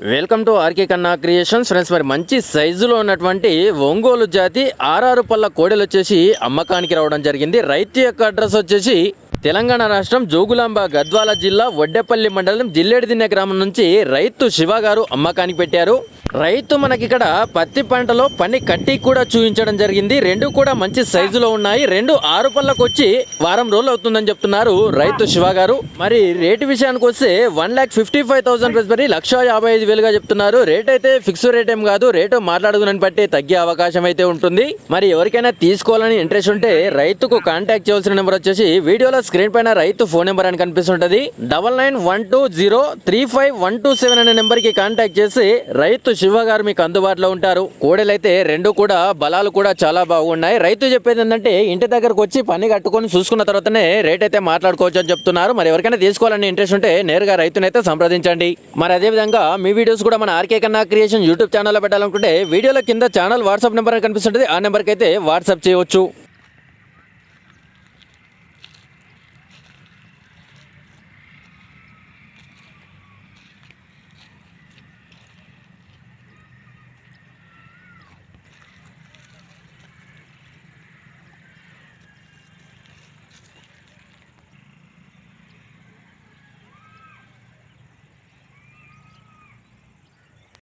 Welcome to R K Kanna creations friends మరి మంచి సైజులో ఉన్నటువంటి ఒంగోలు జాతి ఆర్ఆర్ పళ్ళ కోడెలు వచ్చేసి అమ్మకానికి రావడం జరిగింది. రైతు యొక్క అడ్రస్ వచ్చేసి తెలంగాణ రాష్ట్రం జోగులాంబ గద్వాల జిల్లా వడ్డేపల్లి మండలం జిల్లేడిదిన్నె గ్రామం నుంచి రైతు శివ గారు అమ్మకానికి పెట్టారు. రైతు మనకిక్కడ పత్తి పంటలో పని కట్టి కూడా చూపించడం జరిగింది. రెండు కూడా మంచి సైజులో ఉన్నాయి. రెండు ఆరు పళ్ళకు వచ్చి వారం రోజులు అవుతుందని చెప్తున్నారు రైతు శివ గారు. మరి రేటు విషయానికి వస్తే one lakh fifty five thousand rupees మరి లక్ష యాభై ఐదు వేలుగా చెప్తున్నారు. రేట్ అయితే ఫిక్స్ రేట్ ఏం కాదు. రేటు మాట్లాడుకుని బట్టి తగ్గే అవకాశం అయితే ఉంటుంది. మరి ఎవరికైనా తీసుకోవాలని ఇంట్రెస్ట్ ఉంటే రైతుకు కాంటాక్ట్ చేయాల్సిన నెంబర్ వచ్చేసి వీడియోలో స్క్రీన్ పైన రైతు ఫోన్ నెంబర్ అని కనిపిస్తుంటది. Double nine one two zero three five one two seven అనే నెంబర్కి కాంటాక్ట్ చేసి రైతు శివ గారు మీకు అందుబాటులో ఉంటారు. కోడెలైతే రెండు కూడా బలాలు కూడా చాలా బాగున్నాయి. రైతు చెప్పేది ఏంటంటే ఇంటి దగ్గరకు వచ్చి పని కట్టుకొని చూసుకున్న తర్వాతనే రేట్ అయితే మాట్లాడుకోవచ్చు అని చెప్తున్నారు. మరి ఎవరికైనా తీసుకోవాలని ఇంట్రెస్ట్ ఉంటే నేరుగా రైతునైతే సంప్రదించండి. మరి అదే విధంగా మీ వీడియోస్ కూడా మన ఆర్కే కన్నా క్రియేషన్ యూట్యూబ్ ఛానల్లో పెట్టాలనుకుంటే వీడియోల కింద ఛానల్ వాట్సాప్ నెంబర్ అని కనిపిస్తుంటుంది. ఆ నెంబర్కి అయితే వాట్సాప్ చేయవచ్చు.